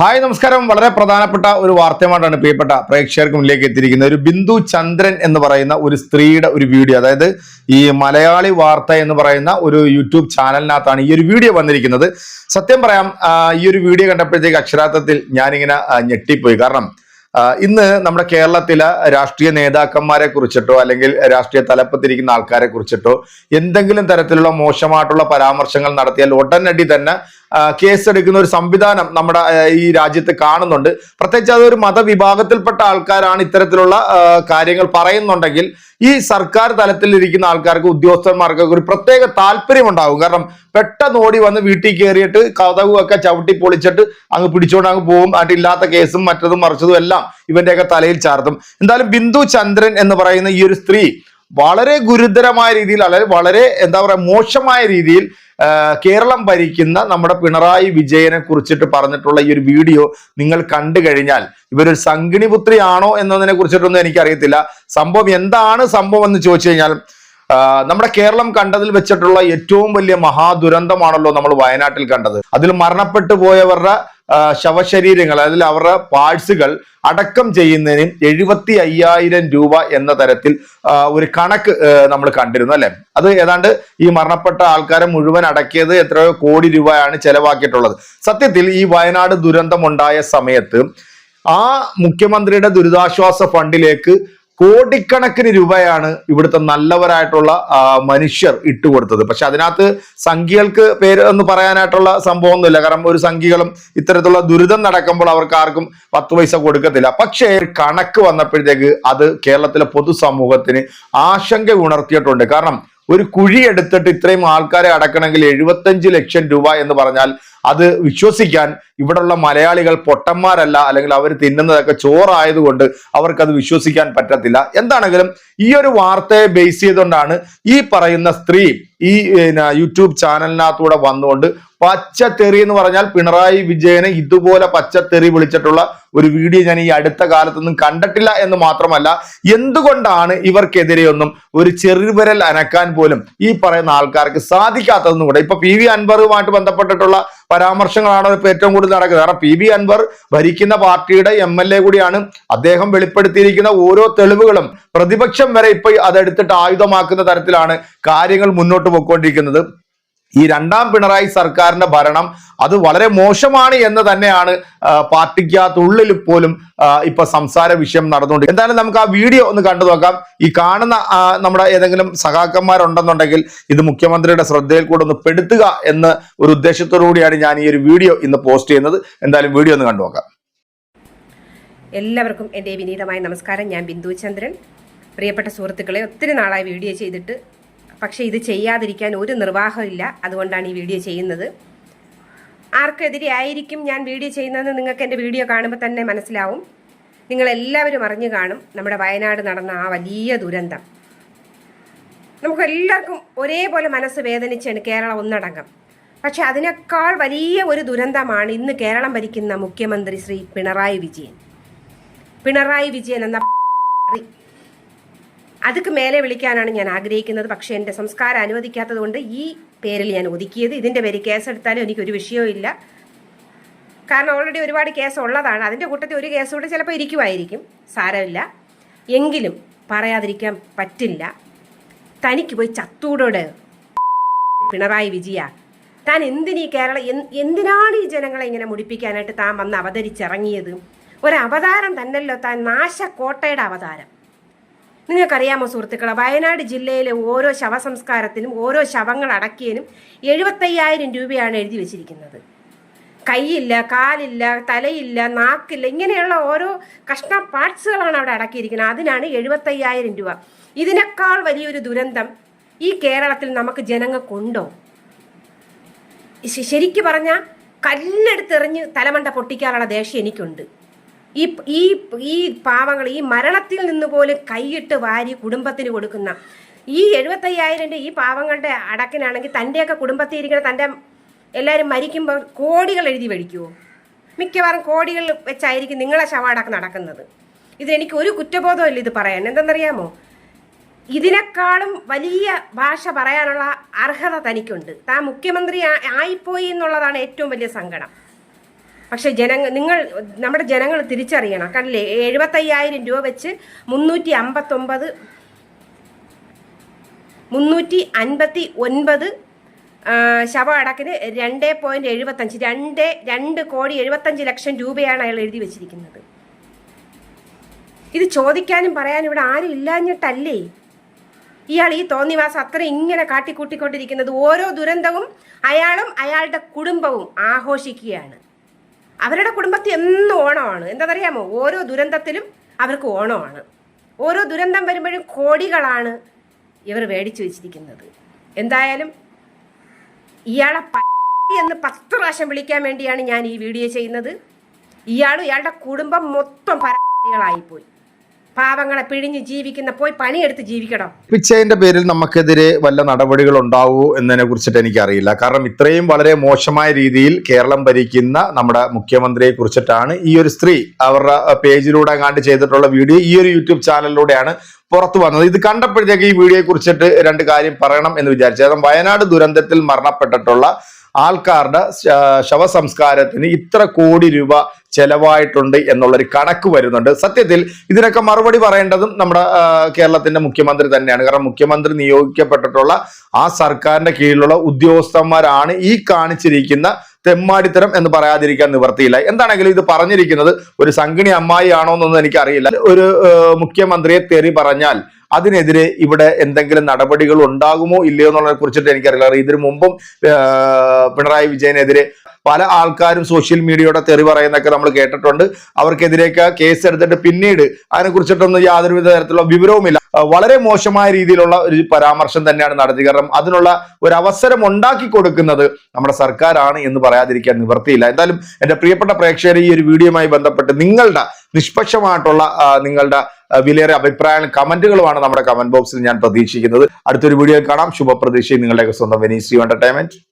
Hi നമസ്കാരം. വളരെ പ്രധാനപ്പെട്ട ഒരു വാർത്തയുമായിട്ടാണ് പ്രിയപ്പെട്ട പ്രേക്ഷകർക്ക് മുന്നിലേക്ക് എത്തിയിരിക്കുന്നത്. ഒരു ബിന്ദു ചന്ദ്രൻ എന്ന് പറയുന്ന ഒരു സ്ത്രീയുടെ ഒരു വീഡിയോ. അതായത് ഈ മലയാളി വാർത്ത എന്ന് പറയുന്ന ഒരു യൂട്യൂബ് ചാനലിനകത്താണ് ഈ ഒരു വീഡിയോ വന്നിരിക്കുന്നത്. സത്യം പറയാം ഈ ഒരു വീഡിയോ കണ്ടപ്പോഴത്തേക്ക് അക്ഷരാർത്ഥത്തിൽ ഞാനിങ്ങനെ ഞെട്ടിപ്പോയി. കാരണം ഇന്ന് നമ്മുടെ കേരളത്തിലെ രാഷ്ട്രീയ നേതാക്കന്മാരെ കുറിച്ചിട്ടോ അല്ലെങ്കിൽ രാഷ്ട്രീയ തലപ്പത്തിരിക്കുന്ന ആൾക്കാരെ കുറിച്ചിട്ടോ എന്തെങ്കിലും തരത്തിലുള്ള മോശമായിട്ടുള്ള പരാമർശങ്ങൾ നടത്തിയാൽ ഉടനടി തന്നെ കേസെടുക്കുന്ന ഒരു സംവിധാനം നമ്മുടെ ഈ രാജ്യത്ത് കാണുന്നുണ്ട്. പ്രത്യേകിച്ച് അതൊരു മതവിഭാഗത്തിൽപ്പെട്ട ആൾക്കാരാണ് ഇത്തരത്തിലുള്ള കാര്യങ്ങൾ പറയുന്നുണ്ടെങ്കിൽ ഈ സർക്കാർ തലത്തിൽ ഇരിക്കുന്ന ആൾക്കാർക്ക് ഉദ്യോഗസ്ഥന്മാർക്കൊക്കെ ഒരു പ്രത്യേക താല്പര്യം ഉണ്ടാകും കാരണം പെട്ടെന്ന് ഓടി വന്ന് വീട്ടിൽ കയറിയിട്ട് കഥകും ഒക്കെ ചവിട്ടി പൊളിച്ചിട്ട് അങ്ങ് പിടിച്ചോണ്ട് അങ്ങ് പോകും. അതിട്ട് ഇല്ലാത്ത കേസും മറ്റതും മറിച്ചതും എല്ലാം ഇവന്റെയൊക്കെ തലയിൽ ചാർത്തും. എന്തായാലും ബിന്ദു ചന്ദ്രൻ എന്ന് പറയുന്ന ഈ ഒരു സ്ത്രീ വളരെ ഗുരുതരമായ രീതിയിൽ അല്ലെങ്കിൽ വളരെ എന്താ പറയുക മോശമായ രീതിയിൽ കേരളം ഭരിക്കുന്ന നമ്മുടെ പിണറായി വിജയനെ കുറിച്ചിട്ട് പറഞ്ഞിട്ടുള്ള ഈ ഒരു വീഡിയോ നിങ്ങൾ കണ്ടു കഴിഞ്ഞാൽ ഇവരൊരു സംഗിണിപുത്രിയാണോ എന്നതിനെ കുറിച്ചിട്ടൊന്നും എനിക്കറിയത്തില്ല. സംഭവം എന്താണ് സംഭവം എന്ന് ചോദിച്ചു കഴിഞ്ഞാൽ നമ്മുടെ കേരളം കണ്ടതിൽ വെച്ചിട്ടുള്ള ഏറ്റവും വലിയ മഹാദുരന്തമാണല്ലോ നമ്മൾ വയനാട്ടിൽ കണ്ടത്. അതിൽ മരണപ്പെട്ടു പോയവരുടെ ശവശരീരങ്ങൾ അതിൽ അവരുടെ പാഴ്സുകൾ അടക്കം ചെയ്യുന്നതിനും എഴുപത്തി അയ്യായിരം രൂപ എന്ന തരത്തിൽ ഒരു കണക്ക് നമ്മൾ കണ്ടിരുന്നു അല്ലെ? അത് ഏതാണ്ട് ഈ മരണപ്പെട്ട ആൾക്കാരെ മുഴുവൻ അടക്കിയത് എത്രയോ കോടി രൂപയാണ് ചെലവാക്കിയിട്ടുള്ളത്. സത്യത്തിൽ ഈ വയനാട് ദുരന്തമുണ്ടായ സമയത്ത് ആ മുഖ്യമന്ത്രിയുടെ ദുരിതാശ്വാസ ഫണ്ടിലേക്ക് കോടിക്കണക്കിന് രൂപയാണ് ഇവിടുത്തെ നല്ലവരായിട്ടുള്ള മനുഷ്യർ ഇട്ടുകൊടുത്തത്. പക്ഷെ അതിനകത്ത് സംഖ്യകൾക്ക് പേര് എന്ന് പറയാനായിട്ടുള്ള സംഭവമൊന്നുമില്ല. കാരണം ഒരു സംഖ്യകളും ഇത്തരത്തിലുള്ള ദുരിതം നടക്കുമ്പോൾ അവർക്ക് ആർക്കും പത്ത് പൈസ കൊടുക്കത്തില്ല. പക്ഷേ കണക്ക് വന്നപ്പോഴത്തേക്ക് അത് കേരളത്തിലെ പൊതുസമൂഹത്തിന് ആശങ്ക ഉണർത്തിയിട്ടുണ്ട്. കാരണം ഒരു കുഴി എടുത്തിട്ട് ഇത്രയും ആൾക്കാരെ അടക്കണമെങ്കിൽ എഴുപത്തഞ്ച് ലക്ഷം രൂപ എന്ന് പറഞ്ഞാൽ അത് വിശ്വസിക്കാൻ ഇവിടെയുള്ള മലയാളികൾ പൊട്ടന്മാരല്ല അല്ലെങ്കിൽ അവർ തിന്നുന്നതൊക്കെ ചോറായതുകൊണ്ട് അവർക്കത് വിശ്വസിക്കാൻ പറ്റത്തില്ല. എന്താണെങ്കിലും ഈ ഒരു വാർത്തയെ ബേസ് ചെയ്തുകൊണ്ടാണ് ഈ പറയുന്ന സ്ത്രീ ഈ യൂട്യൂബ് ചാനലിനകത്തൂടെ വന്നുകൊണ്ട് പച്ചത്തെറി എന്ന് പറഞ്ഞാൽ പിണറായി വിജയനെ ഇതുപോലെ പച്ചത്തെറി വിളിച്ചിട്ടുള്ള ഒരു വീഡിയോ ഞാൻ ഈ അടുത്ത കാലത്തൊന്നും കണ്ടിട്ടില്ല എന്ന് മാത്രമല്ല എന്തുകൊണ്ടാണ് ഇവർക്കെതിരെയൊന്നും ഒരു ചെറുവിരൽ അനക്കാൻ പോലും ഈ പറയുന്ന ആൾക്കാർക്ക് സാധിക്കാത്തതെന്നും കൂടെ? ഇപ്പൊ പി വി അൻവറുമായിട്ട് ബന്ധപ്പെട്ടിട്ടുള്ള പരാമർശങ്ങളാണ് ഇപ്പൊ ഏറ്റവും കൂടുതൽ നടക്കുന്നത്. കാരണം പി വി അൻവർ ഭരിക്കുന്ന പാർട്ടിയുടെ എം എൽ എ കൂടിയാണ് അദ്ദേഹം വെളിപ്പെടുത്തിയിരിക്കുന്ന ഓരോ തെളിവുകളും പ്രതിപക്ഷം വരെ ഇപ്പൊ അതെടുത്തിട്ട് ആയുധമാക്കുന്ന തരത്തിലാണ് കാര്യങ്ങൾ മുന്നോട്ട് പോയിക്കൊണ്ടിരിക്കുന്നത് ഈ രണ്ടാം പിണറായി സർക്കാരിന്റെ ഭരണം അത് വളരെ മോശമാണ് എന്ന് തന്നെയാണ് പാർട്ടിക്കകത്തുള്ളിൽ പോലും ഇപ്പൊ സംസാര വിഷയം നടന്നുകൊണ്ട്. എന്തായാലും നമുക്ക് ആ വീഡിയോ ഒന്ന് കണ്ടു നോക്കാം. ഈ കാണുന്ന നമ്മുടെ ഏതെങ്കിലും സഖാക്കന്മാരുണ്ടെന്നുണ്ടെങ്കിൽ ഇത് മുഖ്യമന്ത്രിയുടെ ശ്രദ്ധയിൽ കൂടെ ഒന്ന് പെടുത്തുക എന്ന് ഒരു ഉദ്ദേശത്തോടു കൂടിയാണ് ഞാൻ ഈ ഒരു വീഡിയോ ഇന്ന് പോസ്റ്റ് ചെയ്യുന്നത്. എന്തായാലും വീഡിയോ ഒന്ന് കണ്ടു നോക്കാം. എല്ലാവർക്കും എന്റെ വിനീതമായ നമസ്കാരം. ഞാൻ ബിന്ദു ചന്ദ്രൻ. പ്രിയപ്പെട്ട സുഹൃത്തുക്കളെ ഒത്തിരി നാളായി വീഡിയോ ചെയ്തിട്ട് പക്ഷേ ഇത് ചെയ്യാതിരിക്കാൻ ഒരു നിർവാഹമില്ല അതുകൊണ്ടാണ് ഈ വീഡിയോ ചെയ്യുന്നത്. ആർക്കെതിരെ ആയിരിക്കും ഞാൻ വീഡിയോ ചെയ്യുന്നതെന്ന് നിങ്ങൾക്ക് എന്റെ വീഡിയോ കാണുമ്പോൾ തന്നെ മനസ്സിലാവും. നിങ്ങളെല്ലാവരും അറിഞ്ഞു കാണും നമ്മുടെ വയനാട് നടന്ന ആ വലിയ ദുരന്തം. നമുക്ക് എല്ലാവർക്കും ഒരേപോലെ മനസ്സ് വേദനിച്ചാണ് കേരളം ഒന്നടങ്കം. പക്ഷെ അതിനേക്കാൾ വലിയ ഒരു ദുരന്തമാണ് ഇന്ന് കേരളം ഭരിക്കുന്ന മുഖ്യമന്ത്രി ശ്രീ പിണറായി വിജയൻ. പിണറായി വിജയൻ എന്ന അതുക്ക് മേലെ വിളിക്കാനാണ് ഞാൻ ആഗ്രഹിക്കുന്നത്. പക്ഷേ എന്റെ സംസ്കാരം അനുവദിക്കാത്തത് കൊണ്ട് ഈ പേരിൽ ഞാൻ ഒതുക്കിയത്. ഇതിന്റെ പേര് കേസെടുത്താലും എനിക്കൊരു വിഷയവും ഇല്ല. കാരണം ഓൾറെഡി ഒരുപാട് കേസ് ഉള്ളതാണ്. അതിന്റെ കൂട്ടത്തിൽ ഒരു കേസ് കൂടെ ചിലപ്പോൾ ഇരിക്കുമായിരിക്കും. സാരമില്ല. എങ്കിലും പറയാതിരിക്കാൻ പറ്റില്ല. തനിക്ക് പോയി ചത്തൂടോട്. പിണറായി വിജയ താൻ എന്തിനീ കേരള എന്ത്- എന്തിനാണ് ഈ ജനങ്ങളെ ഇങ്ങനെ മുടിപ്പിക്കാനായിട്ട് താൻ വന്ന് അവതരിച്ചിറങ്ങിയത്? ഒരു അവതാരം തന്നല്ലോ താൻ നാശക്കോട്ടയുടെ അവതാരം. നിങ്ങൾക്കറിയാമോ സുഹൃത്തുക്കളെ? വയനാട് ജില്ലയിലെ ഓരോ ശവസംസ്കാരത്തിനും ഓരോ ശവങ്ങൾ അടക്കിയതിനും എഴുപത്തയ്യായിരം രൂപയാണ് എഴുതി വെച്ചിരിക്കുന്നത്. കൈയില്ല കാലില്ല തലയില്ല നാക്കില്ല ഇങ്ങനെയുള്ള ഓരോ കഷ്ണ പാർട്സുകളാണ് അവിടെ അടക്കിയിരിക്കുന്നത്. അതിനാണ് എഴുപത്തയ്യായിരം രൂപ. ഇതിനേക്കാൾ വലിയൊരു ദുരന്തം ഈ കേരളത്തിൽ നമുക്ക് ജനങ്ങൾക്കുണ്ടോ? ശരിക്കു പറഞ്ഞാൽ കല്ലെടുത്തെറിഞ്ഞ് തലമണ്ട പൊട്ടിക്കാനുള്ള ദേഷ്യം എനിക്കുണ്ട്. ഈ ഈ ഈ പാവങ്ങൾ ഈ മരണത്തിൽ നിന്ന് പോലും കൈയിട്ട് വാരി കുടുംബത്തിന് കൊടുക്കുന്ന ഈ എഴുപത്തയ്യായിരം ഈ പാവങ്ങളുടെ അടക്കിനാണെങ്കിൽ തന്റെയൊക്കെ കുടുംബത്തിൽ ഇരിക്കുന്ന തന്റെ എല്ലാവരും മരിക്കുമ്പോൾ കോടികൾ എഴുതി മേടിക്കുമോ മിക്കവാറും കോടികൾ വെച്ചായിരിക്കും നിങ്ങളെ ശവടക്കം നടക്കുന്നത്. ഇതെനിക്ക് ഒരു കുറ്റബോധമില്ല ഇത് പറയാൻ. എന്തെന്നറിയാമോ? ഇതിനേക്കാളും വലിയ ഭാഷ പറയാനുള്ള അർഹത തനിക്കുണ്ട്. താൻ മുഖ്യമന്ത്രി ആയിപ്പോയി എന്നുള്ളതാണ് ഏറ്റവും വലിയ സങ്കടം. പക്ഷെ ജനങ്ങൾ നിങ്ങൾ നമ്മുടെ ജനങ്ങൾ തിരിച്ചറിയണം. കണ്ടില്ലേ? എഴുപത്തയ്യായിരം രൂപ വെച്ച് മുന്നൂറ്റി അമ്പത്തൊമ്പത് മുന്നൂറ്റി അൻപത്തി ഒൻപത് ആ, ശവ അടക്കിന് രണ്ട് പോയിന്റ് എഴുപത്തഞ്ച് രണ്ട് രണ്ട് കോടി എഴുപത്തഞ്ച് ലക്ഷം രൂപയാണ് അയാൾ എഴുതി വെച്ചിരിക്കുന്നത്. ഇത് ചോദിക്കാനും പറയാനും ഇവിടെ ആരും ഇല്ലാഞ്ഞിട്ടല്ലേ? ഇയാൾ ഈ തോന്നിവാസം അത്ര ഇങ്ങനെ കാട്ടിക്കൂട്ടിക്കൊണ്ടിരിക്കുന്നത്. ഓരോ ദുരന്തവും അയാളും അയാളുടെ കുടുംബവും ആഘോഷിക്കുകയാണ്. അവരുടെ കുടുംബത്തിൽ എന്നും ഓണമാണ്. എന്താണെന്നറിയാമോ? ഓരോ ദുരന്തത്തിലും അവർക്ക് ഓണമാണ്. ഓരോ ദുരന്തം വരുമ്പോഴും കോടികളാണ് ഇവർ മേടിച്ചു വെച്ചിരിക്കുന്നത്. എന്തായാലും ഇയാളെ എന്ന് പത്ത് പ്രാവശ്യം വിളിക്കാൻ വേണ്ടിയാണ് ഞാൻ ഈ വീഡിയോ ചെയ്യുന്നത്. ഇയാളും ഇയാളുടെ കുടുംബം മൊത്തം പരാതികളായിപ്പോയി. പാവങ്ങളെ പിഴിഞ്ഞ് ജീവിക്കുന്ന പോയി പണിയെടുത്ത് ജീവിക്കണം. പിച്ചയന്റെ പേരിൽ നമുക്കെതിരെ വല്ല നടപടികൾ ഉണ്ടാവൂ എന്നതിനെ കുറിച്ചിട്ട് എനിക്കറിയില്ല. കാരണം ഇത്രയും വളരെ മോശമായ രീതിയിൽ കേരളം ഭരിക്കുന്ന നമ്മുടെ മുഖ്യമന്ത്രിയെ കുറിച്ചിട്ടാണ് ഈ ഒരു സ്ത്രീ അവരുടെ പേജിലൂടെ കണ്ട് ചെയ്തിട്ടുള്ള വീഡിയോ ഈ ഒരു യൂട്യൂബ് ചാനലിലൂടെയാണ് പുറത്തു വന്നത്. ഇത് കണ്ടപ്പോഴത്തേക്ക് ഈ വീഡിയോയെ കുറിച്ചിട്ട് രണ്ട് കാര്യം പറയണം എന്ന് വിചാരിച്ചു. കാരണം വയനാട് ദുരന്തത്തിൽ മരണപ്പെട്ടിട്ടുള്ള ആൾക്കാരുടെ ശവസംസ്കാരത്തിന് ഇത്ര കോടി രൂപ ചെലവായിട്ടുണ്ട് എന്നുള്ളൊരു കണക്ക് വരുന്നുണ്ട്. സത്യത്തിൽ ഇതിനൊക്കെ മറുപടി പറയേണ്ടതും നമ്മുടെ കേരളത്തിന്റെ മുഖ്യമന്ത്രി തന്നെയാണ്. കാരണം മുഖ്യമന്ത്രി നിയോഗിക്കപ്പെട്ടിട്ടുള്ള ആ സർക്കാരിന്റെ കീഴിലുള്ള ഉദ്യോഗസ്ഥന്മാരാണ് ഈ കാണിച്ചിരിക്കുന്ന തെമ്മാടിത്തരം എന്ന് പറയാതിരിക്കാൻ നിവർത്തിയില്ല എന്താണെങ്കിലും ഇത് പറഞ്ഞിരിക്കുന്നത് ഒരു സംഗിണി അമ്മായി ആണോ എന്നൊന്നും എനിക്കറിയില്ല. ഒരു മുഖ്യമന്ത്രിയെ തെറി പറഞ്ഞാൽ അതിനെതിരെ ഇവിടെ എന്തെങ്കിലും നടപടികൾ ഉണ്ടാകുമോ ഇല്ലയോ എന്നുള്ളതിനെ കുറിച്ചിട്ട് എനിക്കറിയില്ല. ഇതിനു മുമ്പും പിണറായി വിജയനെതിരെ പല ആൾക്കാരും സോഷ്യൽ മീഡിയയുടെ തെറി പറയുന്നൊക്കെ നമ്മൾ കേട്ടിട്ടുണ്ട്. അവർക്കെതിരെയൊക്കെ കേസ് എടുത്തിട്ട് പിന്നീട് അതിനെ കുറിച്ചിട്ടൊന്നും യാതൊരുവിധ തരത്തിലുള്ള വിവരവുമില്ല. വളരെ മോശമായ രീതിയിലുള്ള ഒരു പരാമർശം തന്നെയാണ് നടത്തിയത്. കാരണം അതിനുള്ള ഒരു അവസരം ഉണ്ടാക്കി കൊടുക്കുന്നത് നമ്മുടെ സർക്കാരാണ് എന്ന് പറയാതിരിക്കാൻ നിവർത്തിയില്ല എന്തായാലും എന്റെ പ്രിയപ്പെട്ട പ്രേക്ഷകരെ ഈ ഒരു വീഡിയോയുമായി ബന്ധപ്പെട്ട് നിങ്ങളുടെ നിഷ്പക്ഷമായിട്ടുള്ള നിങ്ങളുടെ വിലയേറെ അഭിപ്രായങ്ങളും കമന്റുകളുമാണ് നമ്മുടെ കമന്റ് ബോക്സിൽ ഞാൻ പ്രതീക്ഷിക്കുന്നത്. അടുത്തൊരു വീഡിയോ കാണാം. ശുഭപ്രതീക്ഷയും നിങ്ങളുടെയൊക്കെ സ്വന്തം വെനീസ് എന്റർടൈൻമെന്റ്